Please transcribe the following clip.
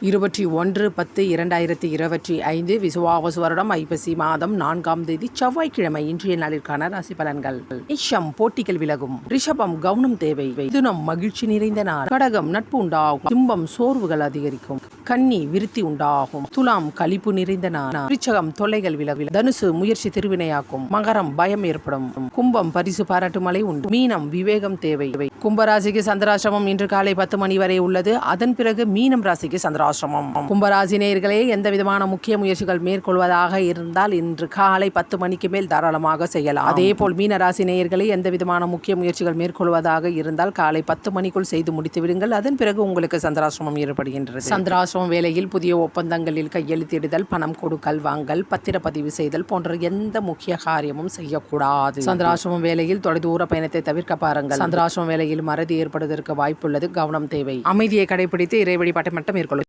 இருபத்தி ஒன்று பத்து இரண்டாயிரத்தி இருபத்தி ஐந்து விசுவாவசு வருடம் ஐப்பசி மாதம் நான்காம் தேதி செவ்வாய்க்கிழமை இன்றைய நாளிற்கான ராசி பலன்கள். நிஷம் போட்டிகள் விலகும். ரிஷபம் கவனம் தேவை. தினம் மகிழ்ச்சி நிறைந்த நாள். கடகம் நட்பு உண்டாகும். துன்பம் சோர்வுகள் அதிகரிக்கும். கன்னி விருத்தி உண்டாகும். துலாம் கழிப்பு நிறைந்த நாள். விருச்சகம் தொல்லைகள் விலகும் தனுசு முயற்சி திருவினையாக்கும். மகரம் பயம் ஏற்படும். கும்பம் பரிசு பாராட்டு மலை உண்டு. மீனம் விவேகம் தேவை. கும்பராசிக்கு சந்திராசிரமம் இன்று காலை பத்து மணி வரை உள்ளது. அதன் பிறகு மீனம் ராசிக்கு சந்திராசிரமம். கும்பராசி நேயர்களே எந்த விதமான முக்கிய முயற்சிகள் மேற்கொள்வதாக இருந்தால் இன்று காலை பத்து மணிக்கு மேல் தாராளமாக செய்யலாம். அதே போல் மீன ராசி நேயர்களே எந்த விதமான முக்கிய முயற்சிகள் மேற்கொள்வதாக இருந்தால் காலை பத்து மணிக்குள் செய்து முடித்து விடுங்கள். அதன் பிறகு உங்களுக்கு சந்திராசிரமம் ஏற்படுகின்றது. சந்திராசிரமம் வேளையில் புதிய ஒப்பந்தங்களில் கையெழுத்திடுதல் பணம் கொடுக்கல் வாங்கல் பத்திரப்பதிவு செய்தல் போன்ற எந்த முக்கிய காரியமும் செய்யக்கூடாது. சந்திராசிரமம் வேளையில் தொலைதூர பயணத்தை தவிர்க்க பாருங்கள். சந்திராசிரமம் நிலையில் மறதி ஏற்படுவதற்கு வாய்ப்புள்ளது. கவனம் தேவை. அமைதியை கடைபிடித்து இறை வழிபாட்டை மட்டும் மேற்கொள்ளும்